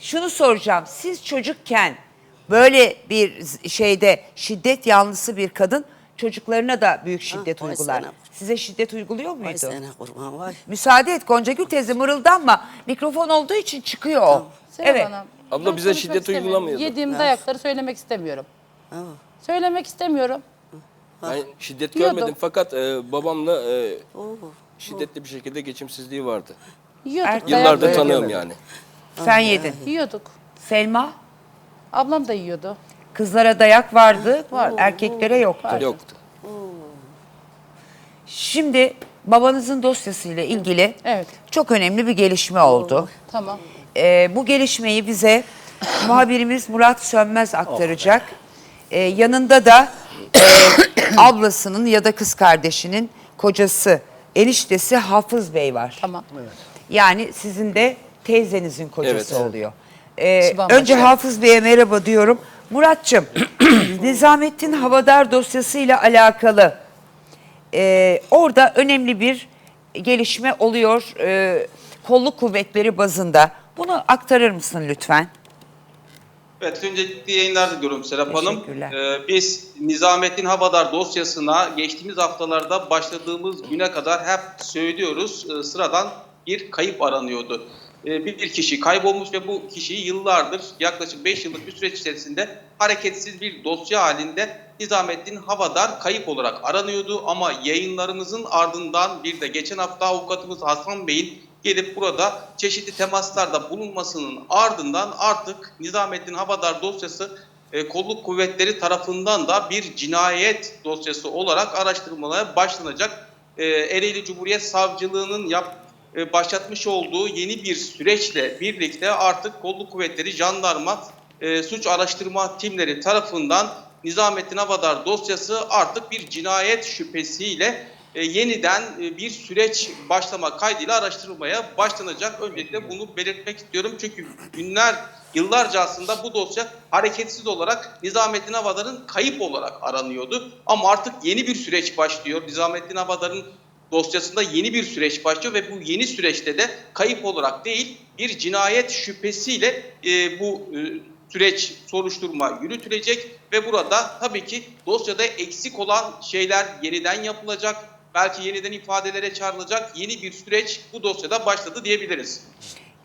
şunu soracağım. Siz çocukken böyle bir şeyde şiddet yanlısı bir kadın çocuklarına da büyük şiddet vay uygular. sana. Size şiddet uyguluyor muydu? Kurban vay. Müsaade et Goncagül teyze mırıldanma. Mikrofon olduğu için çıkıyor o. Serap Evet. Hanım, Abla ben bize konuşmak şiddet istemiyorum. uygulamıyordu. Yediğim dayakları söylemek istemiyorum. Ha. Söylemek istemiyorum. Ben şiddet Yiyordum. görmedim fakat e, babamla e, Oo. şiddetli bir şekilde geçimsizliği vardı. Yiyorduk. Dayak Yıllardır tanıyorum yemedim. yani. Sen yedin. Yiyorduk. Selma Ablam da yiyordu. kızlara dayak vardı. Erkeklere yoktu. Yoktu. Şimdi babanızın dosyasıyla ilgili Evet. çok önemli bir gelişme oldu. Tamam. Ee, bu gelişmeyi bize muhabirimiz Murat Sönmez aktaracak. Ee, yanında da e, ablasının ya da kız kardeşinin kocası, eniştesi Hafız Bey var. Tamam. Yani sizin de teyzenizin kocası Evet. oluyor. Ee, Şivan önce Başkan. Hafız Bey'e merhaba diyorum. Muratçım, Nizamettin Havadar dosyasıyla alakalı e, orada önemli bir gelişme oluyor e, kolluk kuvvetleri bazında. Bunu aktarır mısın lütfen? Evet, öncelikle yayınlar diliyorum Serap Hanım. Teşekkürler. Ee, biz Nizamettin Havadar dosyasına geçtiğimiz haftalarda başladığımız güne kadar hep söylüyoruz. Ee, sıradan bir kayıp aranıyordu. Ee, bir, kişi kaybolmuş ve bu kişiyi yıllardır yaklaşık 5 yıllık bir süreç içerisinde hareketsiz bir dosya halinde Nizamettin Havadar kayıp olarak aranıyordu. Ama yayınlarımızın ardından bir de geçen hafta avukatımız Hasan Bey'in gelip burada çeşitli temaslarda bulunmasının ardından artık Nizamettin Havadar dosyası e, kolluk kuvvetleri tarafından da bir cinayet dosyası olarak araştırmalara başlanacak. E, Ereğli Cumhuriyet Savcılığı'nın yap, e, başlatmış olduğu yeni bir süreçle birlikte artık kolluk kuvvetleri, jandarma, e, suç araştırma timleri tarafından Nizamettin Havadar dosyası artık bir cinayet şüphesiyle e, yeniden e, bir süreç başlama kaydıyla araştırılmaya başlanacak. Öncelikle bunu belirtmek istiyorum. Çünkü günler, yıllarca aslında bu dosya hareketsiz olarak Nizamettin Havadar'ın kayıp olarak aranıyordu. Ama artık yeni bir süreç başlıyor. Nizamettin Havadar'ın dosyasında yeni bir süreç başlıyor ve bu yeni süreçte de kayıp olarak değil bir cinayet şüphesiyle e, bu e, süreç soruşturma yürütülecek ve burada tabii ki dosyada eksik olan şeyler yeniden yapılacak. Belki yeniden ifadelere çağrılacak yeni bir süreç bu dosyada başladı diyebiliriz.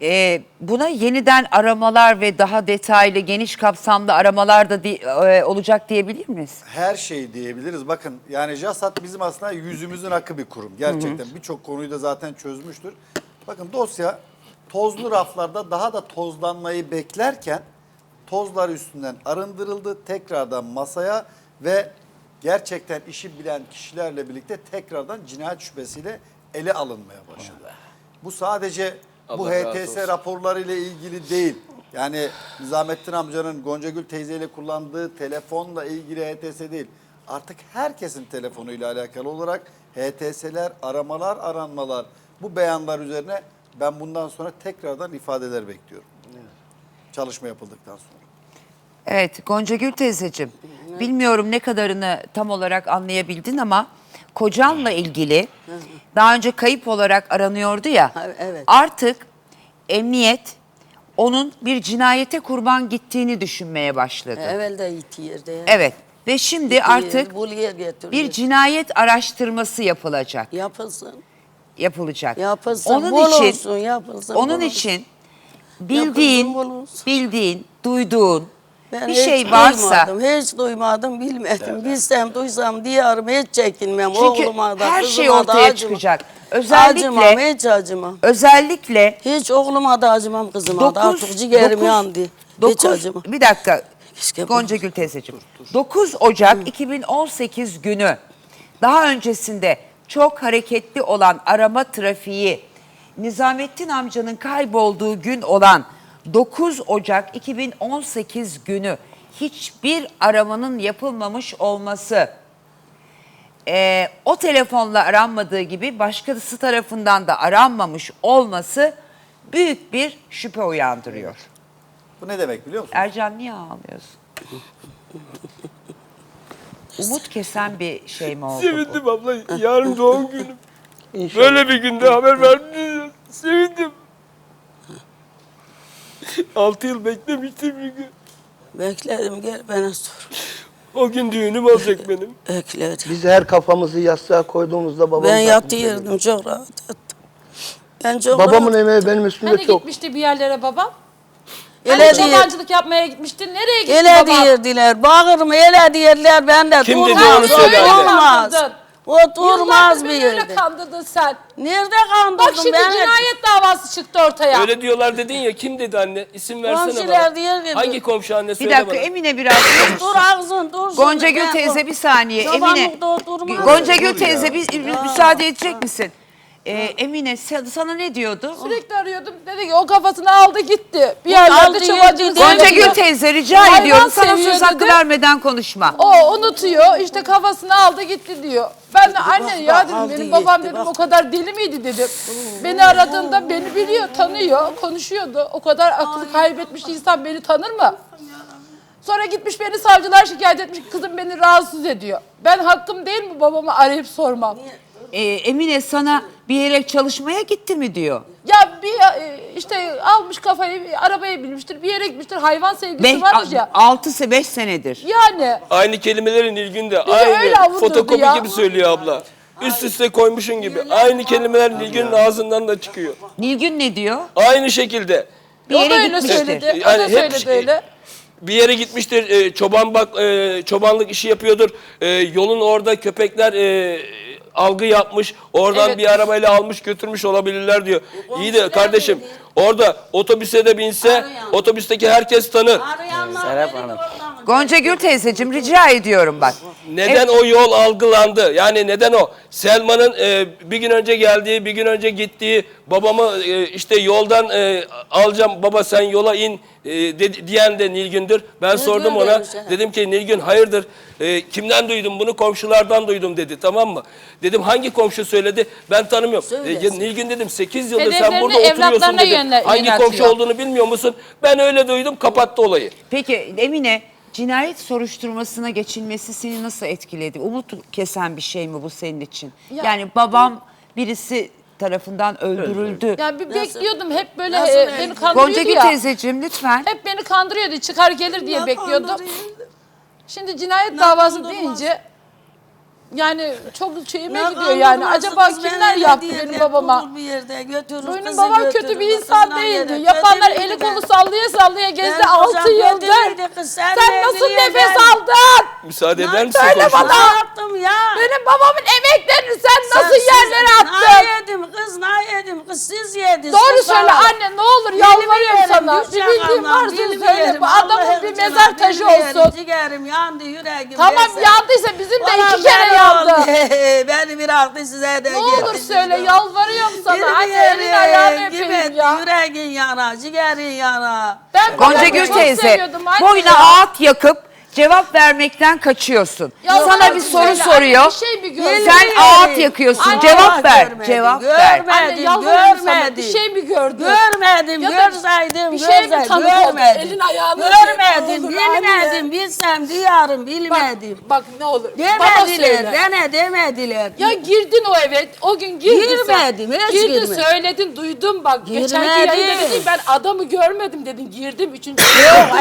Ee, buna yeniden aramalar ve daha detaylı, geniş kapsamlı aramalar da di- e, olacak diyebilir miyiz? her şey diyebiliriz. Bakın yani JASAT bizim aslında yüzümüzün akı bir kurum. Gerçekten birçok konuyu da zaten çözmüştür. Bakın dosya tozlu raflarda daha da tozlanmayı beklerken tozlar üstünden arındırıldı. Tekrardan masaya ve gerçekten işi bilen kişilerle birlikte tekrardan cinayet şüphesiyle ele alınmaya başladı. Bu sadece Allah razı HTS olsun. raporlarıyla ilgili değil. Yani Nizamettin amcanın Goncagül teyzeyle kullandığı telefonla ilgili HTS değil. Artık herkesin telefonuyla alakalı olarak HTS'ler, aramalar, aranmalar bu beyanlar üzerine ben bundan sonra tekrardan ifadeler bekliyorum. Çalışma yapıldıktan sonra. Evet Goncagül teyzeciğim, bilmiyorum ne kadarını tam olarak anlayabildin ama kocanla ilgili daha önce kayıp olarak aranıyordu ya. Evet. Artık emniyet onun bir cinayete kurban gittiğini düşünmeye başladı. Evet. Evvel de iti yerde. Ve şimdi artık Buraya getirdi. bir cinayet araştırması yapılacak. Yapılsın. Yapılacak. Yapılsın. Onun bol için olsun, yapılsın. onun bol olsun. için bildiğin, Yapılsın, bol olsun. bildiğin, duyduğun Ben bir hiç şey varsa duymadım, hiç duymadım, bilmedim. Bilsem, duysam diyarım, hiç çekinmem. Çünkü Oğluma da, her şey da ortaya acımam. çıkacak. Acımam, Özellikle hiç acımam. özellikle Hiç oğluma da acımam, kızıma da. 9 Artık ciğerim yandı. Hiç 9 acımam. bir dakika. Keşke Gonca Gül teyzeciğim. 9 Ocak 2018 günü daha öncesinde çok hareketli olan arama trafiği Nizamettin amcanın kaybolduğu gün olan 9 Ocak 2018 günü hiçbir aramanın yapılmamış olması e, o telefonla aranmadığı gibi başkası tarafından da aranmamış olması büyük bir şüphe uyandırıyor. Bu ne demek biliyor musun? Ercan niye ağlıyorsun? Umut kesen bir şey mi oldu bu? Sevindim abla. Yarın doğum günüm. Böyle bir günde haber verdiniz. Sevindim. Altı yıl beklemiştim bir gün. Bekledim gel bana sor. O gün düğünüm olacak benim. Bekledim. Biz her kafamızı yastığa koyduğumuzda babam Ben takmış yatıyordum çok rahat yattım. Ben çok Babamın rahat. emeği benim üstümde Hani çok. gitmişti bir yerlere babam? Öyle Hani çobancılık yapmaya gitmişti. Nereye gitti Öyle babam? diyirdiler. Bağırma öyle diyirler ben de Kim dedi onu söyle. Oturmaz. Kandırdın. Oturmaz Yıllardır bir beni öyle yerde. kandırdın sen. Nerede kandırdın Bak şimdi ben? cinayet davası çıktı ortaya. Öyle diyorlar dedin ya kim dedi anne? İsim versene Komşular bana. diyor ki- Hangi komşu anne Bir söyle dakika bana. Emine biraz. Dur ağzın dursun. Gonca Gül teyze bir saniye. Emine. Gonca Gül teyze bir, bir müsaade edecek misin? Ee, Emine sen- sana ne diyordu? Sürekli arıyordum. Dedi ki o kafasını aldı gitti. Bir aldı, yerlerde yedi, çobancılık Gonca. Gül teyze rica Hayvan ediyorum sana seviyor söz hakkı dedi. vermeden konuşma. O unutuyor işte kafasını aldı gitti diyor. Ben de anne ya dedim aldı benim babam gitti, dedim bak. o kadar deli miydi dedim. Beni aradığında beni biliyor tanıyor konuşuyordu. O kadar aklı kaybetmiş insan beni tanır mı? Sonra gitmiş beni savcılar şikayet etmiş kızım beni rahatsız ediyor. Ben hakkım değil mi babamı arayıp sormam? Ee, Emine sana bir yere çalışmaya gitti mi diyor. Ya bir e, işte almış kafayı arabaya binmiştir bir yere gitmiştir hayvan sevgisi Beş, varmış ya. 6 5 senedir. Yani Aynı kelimelerin ilginde. Bizi öyle Aynı fotokopi ya. gibi söylüyor abla. Üst üste koymuşun gibi. Aynı kelimelerin Nilgün'ün ağzından da çıkıyor. Nilgün ne diyor? Aynı şekilde. Bir o da yere öyle gitmiştir. söyledi. o Yani da hep söyledi şey- öyle. Bir yere gitmiştir, e, çoban bak, e, çobanlık işi yapıyordur. E, yolun orada köpekler e, algı yapmış, oradan Evet. bir arabayla almış götürmüş olabilirler diyor. İyi de kardeşim, orada otobüse de binse, otobüsteki herkes tanır. Serap Hanım. Gonca Gül teyzeciğim rica ediyorum bak. Neden o yol algılandı? Yani neden o? Selma'nın e, bir gün önce geldiği, bir gün önce gittiği, babamı e, işte yoldan e, alacağım, baba sen yola in e, dedi- diyen de Nilgün'dür. Ben sordum ona, demiş, he. dedim ki Nilgün hayırdır, E, kimden duydum bunu? Komşulardan duydum dedi, tamam mı? Dedim hangi komşu söyledi? Ben tanımıyorum. E, Söylesin. Nilgün dedim 8 yıldır sen Hedeflerini burada oturuyorsun evlatlarına dedim. hangi yöneltiyor. komşu olduğunu bilmiyor musun? Ben öyle duydum, kapattı olayı. Peki Emine cinayet soruşturmasına geçilmesi seni nasıl etkiledi? Umut kesen bir şey mi bu senin için? Ya- Yani babam birisi tarafından öldürüldü. Ya bir bekliyordum hep böyle Nasıl e, öldü? beni kandırıyordu Gonca Gül ya. teyzeciğim lütfen. Hep beni kandırıyordu. Çıkar gelir diye Ya bekliyordum. kandırıyor. Şimdi cinayet Ne davası kandırmaz? deyince yani çok şeyime Ya gidiyor yani. Acaba ben kimler öyle yaptı diye benim de babama? bulur Bir yerde götürür, Benim kızı babam götürür, kötü bir insan değildi. yere. Yapanlar Kötü eli miydi kolu sallaya sallaya gezdi Ben 6 kocam yıldır. kız, sen Sen ne nasıl nefes ben? aldın? Müsaade Ne eder misin? söyle bana. Ne yaptım ya? Benim babamın emeklerini sen Sen- nasıl siz- yerlere Ne attın? yedim kız ne yedim kız siz yediniz. Doğru kız söyle anne ne olur yalvarıyorum yerim, sana. Bir düşen bildiğin varsa dilimi söyle. yerim, Bu adamın Allah'ım bir canım, mezar taşı dilimi yerim, olsun. Ciğerim yandı yüreğim. Tamam yandıysa bizim de Ulan iki kere beni Beni bıraktı size de Ne olur getirdiniz. söyle yalvarıyorum sana. Dilimi Anne elini ayağını öpeyim ya. Yüreğin yana, ciğerin yana. Ben Gonca babamı Gül çok teyze seviyordum anne boyuna ağıt yakıp cevap vermekten kaçıyorsun. Ya Sana bir söyle, soru anne, soruyor. bir şey mi gördün? Sen Yemin ağıt ederim. yakıyorsun. Anne, cevap ver. görmedim, Cevap ver. görmedim. Anne sana. görmedim. Bir şey mi gördün? Görmedim, Ya da görseydim, bir şey mi görseydim, tanık oldun? görmedim. Elin ayağını Görmedim, ne olur bilmedim, bilsem diyarım, Bak, bilmedim. bak ne olur. Bana Demediler, söyle. bana demediler. Ya girdin o eve, o gün girdin Girmedim, sen. hiç Girdin girmedim. söyledin, duydum bak. Geçenki Girmedim. yayında dedin ben adamı görmedim dedin. Girdim, üçüncü Yok,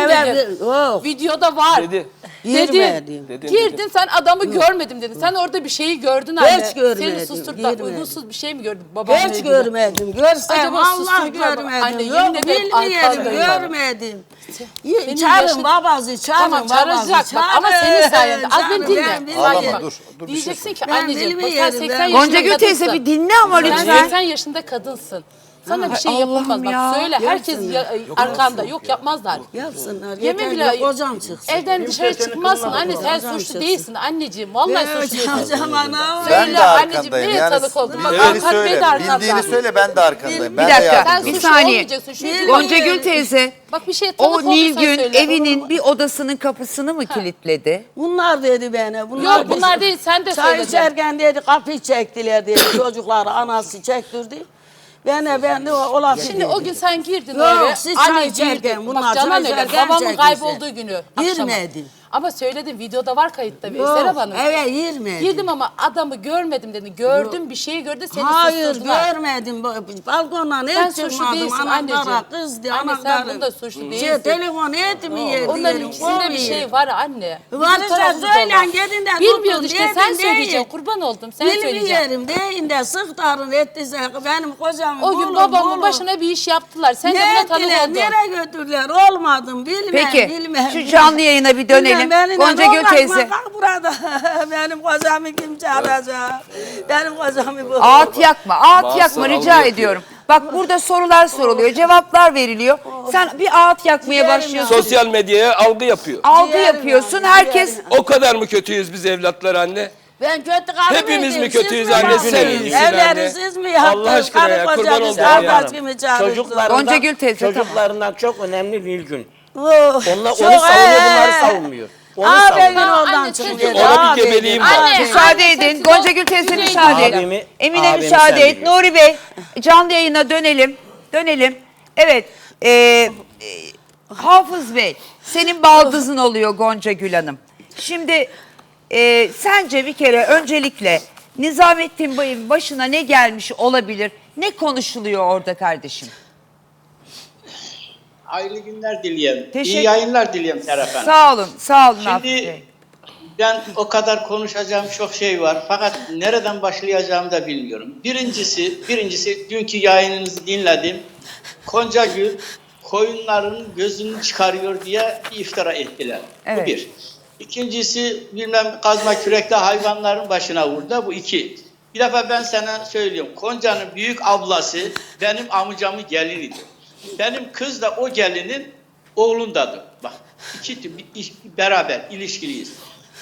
gördüm evet, dedin. yok. Videoda var. Dedi. Girmedim. Dedin, Girdin sen adamı görmedim dedin. Sen orada bir şeyi gördün anne. Hiç görmedim, Seni susturdular. girmedim. Uygunsuz bir şey mi gördün? Babanla Hiç ilgili. görmedim. Görsem Acaba Allah susturdular mı? görmedim. Anne, Yok yemin ederim bilmiyorum arkandayım bana. görmedim. Senin Çağırın yaşın- babası çağırın Tamam babası çağıracak bak ama senin sayende. Az beni dinle. ben Ağlama, dur, dur, bir şey Diyeceksin ki Ben anneciğim bak sen bilmiyorum, 80 ben- yaşında Gonca Gül teyze bir dinle ama Sen lütfen. 80 yaşında kadınsın. Sana bir şey Ay, yapılmaz. Allah'ım Bak ya. söyle herkes ya, arkanda. Yok yapmazlar. Yapsınlar. Yemin Yeter bile ki kocam çıksın. evden dışarı çıkmazsın. Anne sen suçlu çıksın. değilsin anneciğim. Vallahi suçlu değilsin. Hocam anam. Ben Söyle de anneciğim, arkandayım. neye Yani tanık oldun? Bak, bildiğini avukat bey de söyle, arkanda. bildiğini söyle ben de arkandayım. Bir Ben de dakika, yardımcı bir saniye. olmayacaksın. Şu Gonca Gül teyze Bak bir şeye tanık o olduysan Nilgün söyle. evinin bir odasının kapısını mı kilitledi? Bunlar dedi bana. Bunlar Yok bunlar değil sen de Çay söyledin. içerken dedi kapıyı çektiler dedi. Çocukları anası çektirdi. Ben ben o, Şimdi o gün sen girdin Yok, eve. siz çay içerken, bunlar Bak Canan çay öyle. içerken Babamın kaybolduğu günü. akşama. Girmedim. Ama söyledim videoda var kayıtta Serap Hanım. Evet girmedim. Girdim ama adamı görmedim dedi. Gördüm bir şeyi gördü seni Hayır susturdular. görmedim. Bu- Balkondan Sen hiç suçlu çıkmadım. değilsin Anahtarı anneciğim. kızdı. Anne, sen bunda suçlu Şey, değilsin. telefon etmiyor. Onların ikisinde bir şey var anne. Var Bu işte tarafı söylen dolan. gelin de Bilmiyordu tutun, işte sen değil. söyleyeceksin kurban oldum sen söyleyeceksin. Bilmiyorum deyin de sıktarın ettiyse benim kocam O gün babamın başına bir iş yaptılar. Sen de ne buna tanık ettiler, oldun. nereye götürdüler olmadım bilmem Peki bilmem. şu canlı yayına bir dönelim. Bilmem, benimle Gonca Gül teyze. Bak burada benim kocamı kim çağıracak? Benim kocamı bu. Ağıt yakma, ağıt yakma rica ediyorum. Bak burada sorular soruluyor, cevaplar veriliyor. Sen bir ağıt yakmaya Ciğerim başlıyorsun. Sosyal medyaya algı yapıyor. Algı Ciğerim yapıyorsun. yani, Herkes ciğerim. O kadar mı kötüyüz biz evlatlar anne? Ben kötü karı Hepimiz mi kötüyüz Siz mi anne? Sen iyisin anne. Evleri siz mi yaptınız? Allah aşkına ya, kurban oldum ya. Çocuklarından, Gonca Gül teyze, tamam. çocuklarından çok önemli Nilgün. Oh, Onlar çok- onu savunuyor, ee, bunları savunmuyor. Onu Abi savunuyor. oradan Anne, çıkıyor. Ona bir gebeliğim var. Anne, müsaade anne, edin. sessiz Gonca ol. Gül teyze müsaade ağrıyor. edin. Emine abimi müsaade sen et. biliyorsun. Nuri Bey canlı yayına dönelim. Dönelim. Evet. e, e, Hafız Bey senin baldızın oluyor Gonca Gül Hanım. Şimdi e, sence bir kere öncelikle Nizamettin Bey'in başına ne gelmiş olabilir? Ne konuşuluyor orada kardeşim? Hayırlı günler dileyelim. Teşekkür- İyi yayınlar dileyelim Serap Hanım. Sağ olun, sağ olun Hafız Bey. Şimdi ben o kadar konuşacağım çok şey var. Fakat nereden başlayacağımı da bilmiyorum. Birincisi, birincisi dünkü yayınınızı dinledim. Konca Gül koyunların gözünü çıkarıyor diye iftira ettiler. Evet. Bu bir. İkincisi bilmem kazma kürekle hayvanların başına vurdu. Bu iki. Bir defa ben sana söylüyorum. Konca'nın büyük ablası benim amcamın gelinidir. Benim kız da o gelinin oğlundadır. Bak iki beraber ilişkiliyiz.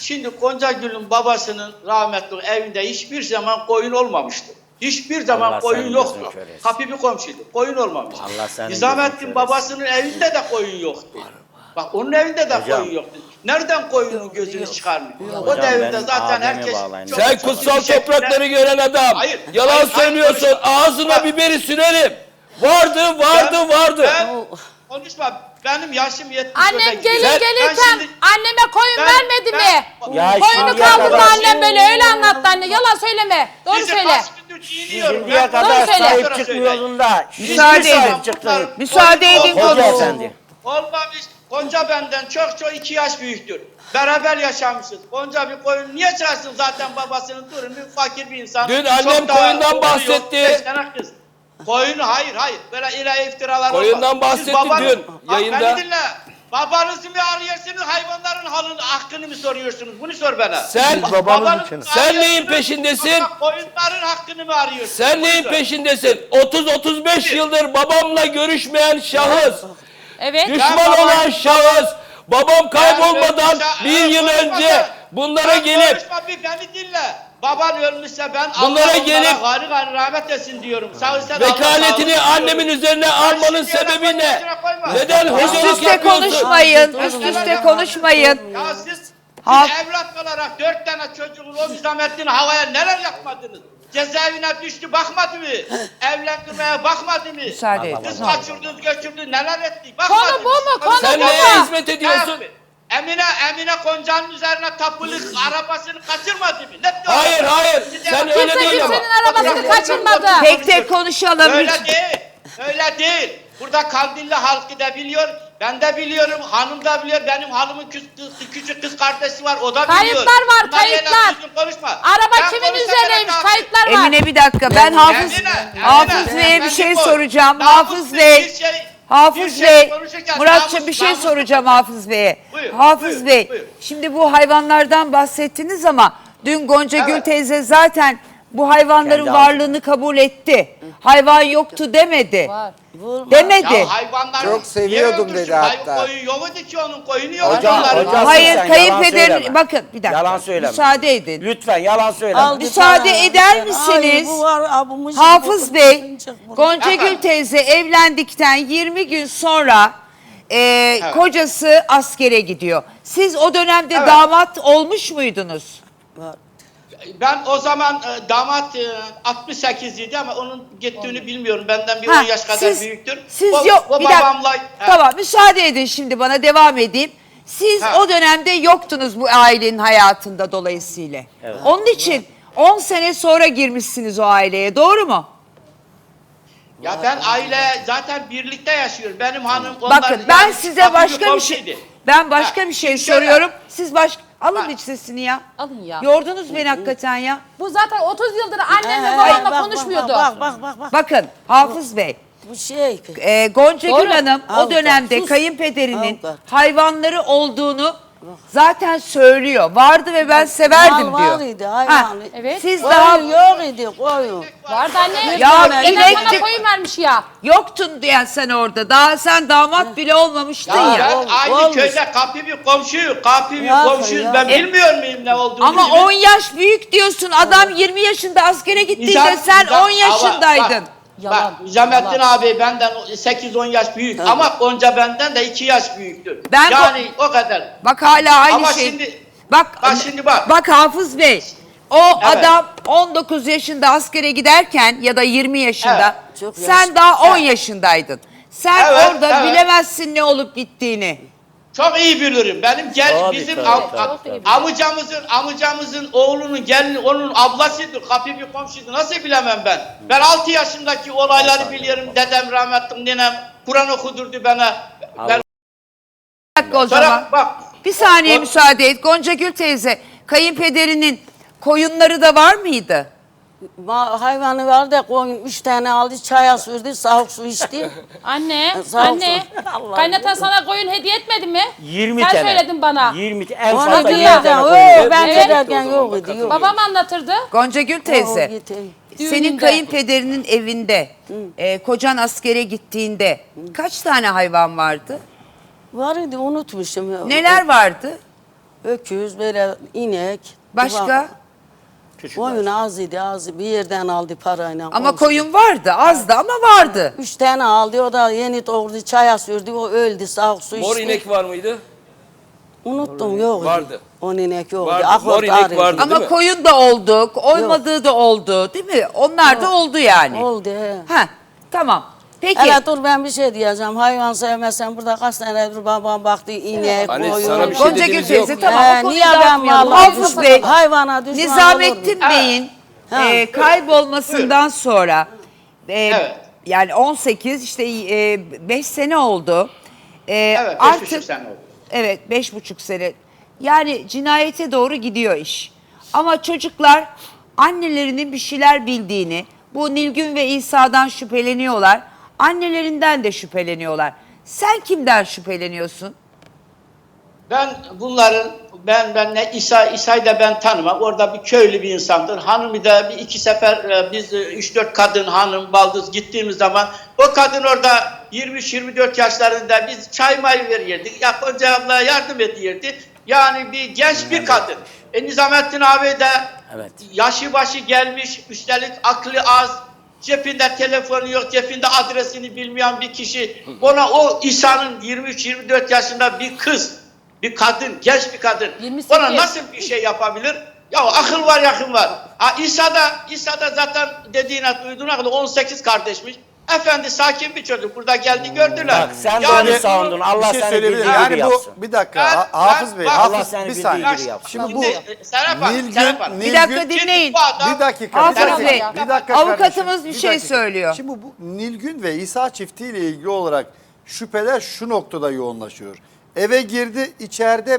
Şimdi Gonca Gül'ün babasının rahmetli evinde hiçbir zaman koyun olmamıştı. Hiçbir zaman Allah koyun yoktu. Kapı bir komşuydu. Koyun olmamış. Allah Nizamettin babasının evinde de koyun yoktu. Bak onun evinde de Hocam. koyun yoktu. Nereden koyunun gözünü çıkarmıyor? O devirde zaten herkes çok- Sen çok kutsal toprakları gören adam. Hayır, Yalan hayır, hayır, söylüyorsun. konuşma. Ağzına Bak, biberi sürerim. Vardı, vardı, Ben- vardı. Ben, konuşma. Benim yaşım 70 Annem gelin Sen- gelirken anneme koyun Ben- vermedi ben- mi? Ya Koyunu kaldırdı kadar- annem böyle öyle anlattı anne. Yalan söyleme. Doğru Sizi söyle. Şimdiye Ben- kadar Doğru söyle. sahip Sonra çıkmıyordun da. Müsaade edin. Müsaade edin Hoca konuşsun. efendi. Olmamış. Gonca benden çok çok iki yaş büyüktür. Beraber yaşamışız. Gonca bir koyun niye çağırsın zaten babasının durumu fakir bir insan. Dün annem koyundan bahsetti. beş tane kız. Koyunu hayır hayır. Böyle ilahi iftiralar Koyundan olmaz. bahsetti Siz babanız- dün yayında. Beni dinle. Babanızı mı arıyorsunuz hayvanların halını, hakkını mı soruyorsunuz? Bunu sor bana. Sen- Ba- babanızı için. Sen neyin peşindesin? Koyunların hakkını mı arıyorsunuz? Sen Bunu neyin sor. peşindesin? 30-35 yıldır babamla görüşmeyen şahıs. Evet. Düşman olan şahıs. Babam kaybolmadan Ben bir yıl önce. Bunlara Ben gelip konuşma, bir beni dinle. Baban ölmüşse ben Bunlara Allah gelip- gani gani rahmet etsin diyorum. Sağ olsun, Allah vekaletini olsun annemin diyorum. üzerine almanın sebebi ne? Neden Üst hocalık üste yapıyorsun? konuşmayın, üst üste konuşmayın. Ya siz, Ha- evlat olarak dört tane çocuğun o Müzamettin havaya neler yapmadınız? Cezaevine düştü bakmadı mı? Evlendirmeye bakmadı mı? Müsaade edin. Kız kaçırdınız götürdünüz neler ettik bakmadı Konu mı? bu mu? Konu Sen bu neye mu? hizmet ediyorsun? Emine, Emine Konca'nın üzerine tapılık arabasını kaçırmadı mı? Ne diyor? Hayır hayır. Sen öyle Kimse değil ama. kimsenin arabasını kaçırmadı. Tek tek konuşalım. Öyle değil. Öyle değil. Burada Kandilli halkı da biliyor. Ben de biliyorum. Hanım da biliyor. Benim hanımın kız, kız- küçük kız kardeşi var. O da biliyor. Kayıtlar var, Bunlar yerine kayıtlar. düzgün konuşma. Araba Ben kimin konuşsam üzerineymiş? bana Kayıtlar var. Emine bir dakika ben Hafız Emine, Emine, Hafız Bey'e bir şey soracağım. Hafız bir Bey. şey- bir Hafız şey Bey, konuşurken Muratçım namus- bir şey namus- soracağım Hafız Bey'e. Buyur, Hafız buyur, Bey, buyur. şimdi bu hayvanlardan bahsettiniz ama dün Gonca Gül Evet. teyze zaten bu hayvanların Kendi varlığını kabul etti. Hayvan yoktu demedi. Var. Demedi. Ya hayvanlar Çok seviyordum dedi öldürsün? hatta. Hayır, koyun yoktu ki onun koyunu yok. Hocam, hocam. Hayır sen kayınpeder yalan söyleme. bakın bir dakika. Yalan söyleme. Müsaade edin. Lütfen yalan söyleme. Al bir Müsaade tane. eder Ay, misiniz? bu var, abumuş, Hafız bu- Bey, çık- Gonca Gül teyze evlendikten 20 gün sonra e, kocası askere gidiyor. Siz o dönemde Evet. damat olmuş muydunuz? Ben o zaman e, damat e, 68 idi ama onun gittiğini bilmiyorum. Benden bir Ha, 10 yaş kadar siz- büyüktür. Siz o, yok. o bir dakika. babamla... He. Tamam müsaade edin şimdi bana devam edeyim. Siz Ha. o dönemde yoktunuz bu ailenin hayatında dolayısıyla. Onun için 10 sene sonra girmişsiniz o aileye doğru mu? Ya ben aile zaten birlikte yaşıyorum. Benim hanım onlar Bakın ben yani size kapıcı başka bir şey komşuydu. ben başka Ha, bir şey şimdi şöyle- soruyorum. Siz baş alın Ha. hiç sesini ya. Alın ya. Yordunuz beni hakikaten ya. Bu zaten 30 yıldır annemle babamla bak, konuşmuyordu. Bak bak bak bak. Bakın Hafız Bey, Bu şey. e, Gonca Doğru. Gül Hanım o Avukat, dönemde sus. kayınpederinin Avukat. hayvanları olduğunu zaten söylüyor. Vardı ve ben severdim Mal diyor. var idi, hayvan. Evet. Siz daha Koyun yok idi koyun. Vardı anne. Ya Dedem inekçi- bana koyun vermiş ya. yoktun diyen sen orada. Daha sen damat bile olmamıştın Ya, ya. ben aynı olmuş. köyde kapı bir komşuyum. Kapı bir Ya, komşuyuz. ya. Ben E- bilmiyor muyum ne olduğunu? Ama bilmiyorum. 10 yaş büyük diyorsun. Adam 20 yaşında askere gittiğinde Nizam- sen Nizam- 10 yaşındaydın. Bak, Yalan, Bak yalan. abi benden 8-10 yaş büyük ama Gonca benden de 2 yaş büyüktür. Ben yani o kadar. Bak hala aynı Ama şey. şimdi- bak, bak şimdi bak. Bak Hafız Bey. O adam 19 yaşında askere giderken ya da 20 yaşında Evet, sen daha 10 Evet. yaşındaydın. Sen Evet, orada evet. bilemezsin ne olup gittiğini. Çok iyi bilirim. Benim gel Tabii, bizim tabii, am- tabii, am- tabii. amcamızın amcamızın oğlunun gelini onun ablasıdır. Kapı bir komşuydu. Nasıl bilemem ben? Ben 6 yaşındaki olayları biliyorum. Dedem rahmetli ninem Kur'an okudurdu bana. Ben Bir dakika o zaman. sonra bak Bir saniye müsaade et. Gonca Gül teyze, kayınpederinin koyunları da var mıydı? Ma hayvanı var da koyun üç tane aldı çaya sürdü soğuk su içti. Anne, Sağ ol, anne. sağ ol. Kaynatan sana koyun hediye etmedi mi? 20 Sen tane. söyledin bana. 20 en Onu fazla 20 diyeceğim. tane ben Evet. giderken yok idi yok. Babam anlatırdı. Gonca teyze. Gitti. Senin Düğününde. kayınpederinin evinde e, kocan askere gittiğinde kaç tane hayvan vardı? Var idi unutmuşum. Neler vardı? Öküz böyle inek. Başka? Koyun az idi az bir yerden aldı parayla. Ama komşu. koyun vardı, azdı ama vardı. Üç tane aldı o da yeni doğurdu çaya sürdü o öldü soğuk su içti. Mor inek var mıydı? Unuttum yok. Vardı. On inek yok idi. Vardı, Akort mor inek ağrıydı. vardı. Ama mi? koyun da oldu, olmadığı da oldu değil mi? Onlar da oldu yani. Oldu he. Ha, tamam. Peki. Hele dur ben bir şey diyeceğim. Hayvan sevmezsen burada kaç tanedir babam baktı inek, Anne, koyun. sana bir şey Gonca Gül dediğimiz teyze yok. tamam o konuyu niye ben dağıtmayalım. vallahi Hafız düşman- Bey, hayvana düşman Nizamettin olur mu? Bey'in Ha. e, kaybolmasından sonra e, Evet. yani 18 işte 5 sene oldu. E, evet 5,5 sene oldu. Evet beş buçuk sene. Yani cinayete doğru gidiyor iş. Ama çocuklar annelerinin bir şeyler bildiğini, bu Nilgün ve İsa'dan şüpheleniyorlar. Annelerinden de şüpheleniyorlar. Sen kimden şüpheleniyorsun? Ben bunların ben ben ne İsa İsa'yı da ben tanımam. Orada bir köylü bir insandır. Hanımı da bir iki sefer e, biz 3-4 kadın hanım baldız gittiğimiz zaman o kadın orada 23-24 yaşlarında biz çay may verirdik. Ya Gonca abla yardım ediyordu. Yani bir genç bir kadın. E, Nizamettin abi de Evet. yaşı başı gelmiş, üstelik aklı az, cebinde telefonu yok, cebinde adresini bilmeyen bir kişi. Ona o İsa'nın 23-24 yaşında bir kız, bir kadın, genç bir kadın. 28. Ona nasıl bir şey yapabilir? Ya akıl var yakın var. Ha, İsa da, İsa da zaten dediğine duyduğuna kadar 18 kardeşmiş. Efendi sakin bir çocuk. Burada geldi gördüler. Bak sen de Yani onu savundun. Allah bir şey seni bildiği gibi Yani bu yapsın. bir dakika Ben- Ha- ben- Hafız Bey, bak- Hafız Allah seni bir bildiği saniye. gibi yapsın. Şimdi bu Serap Hanım, Nilgün, Serap Hanım. Nilgün, Bir dakika dinleyin. Bu adam- Bir dakika. Hafız bir dakika, Bey, bir dakika avukatımız bir şey söylüyor. Şimdi bu Nilgün ve İsa çiftiyle ilgili olarak şüpheler şu noktada yoğunlaşıyor. Eve girdi, içeride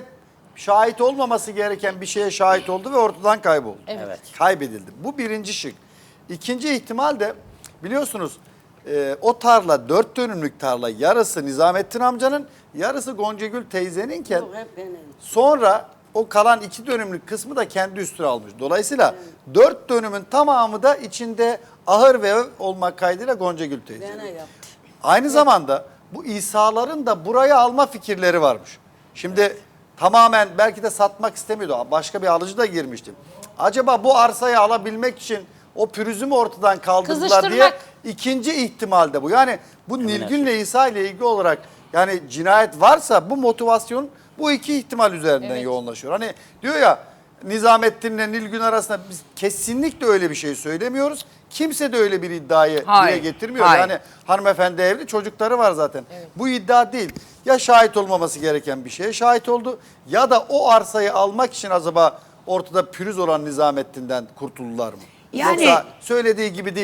şahit olmaması gereken bir şeye şahit oldu ve ortadan kayboldu. Evet. Kaybedildi. Bu birinci şık. İkinci ihtimal de biliyorsunuz e, o tarla dört dönümlük tarla yarısı Nizamettin amcanın yarısı Goncagül teyzeninken Yok, hep benim. Sonra o kalan iki dönümlük kısmı da kendi üstüne almış. Dolayısıyla dört dönümün tamamı da içinde ahır ve ev olmak kaydıyla Goncagül teyze. Bana yaptı. Aynı zamanda bu İsa'ların da buraya alma fikirleri varmış. Şimdi tamamen belki de satmak istemiyordu. Başka bir alıcı da girmişti. Acaba bu arsayı alabilmek için o pürüzü mü ortadan kaldırdılar diye Kızıştırmak. İkinci ihtimal de bu. Yani bu Nilgün'le İsa ile ilgili olarak yani cinayet varsa bu motivasyon bu iki ihtimal üzerinden Evet. yoğunlaşıyor. Hani diyor ya Nizamettin'le Nilgün arasında biz kesinlikle öyle bir şey söylemiyoruz. Kimse de öyle bir iddiayı Hayır, dile getirmiyor. hayır. Yani hanımefendi evli çocukları var zaten. Bu iddia değil. Ya şahit olmaması gereken bir şeye şahit oldu ya da o arsayı almak için acaba ortada pürüz olan Nizamettin'den kurtuldular mı? Yani- Yoksa söylediği gibi değil.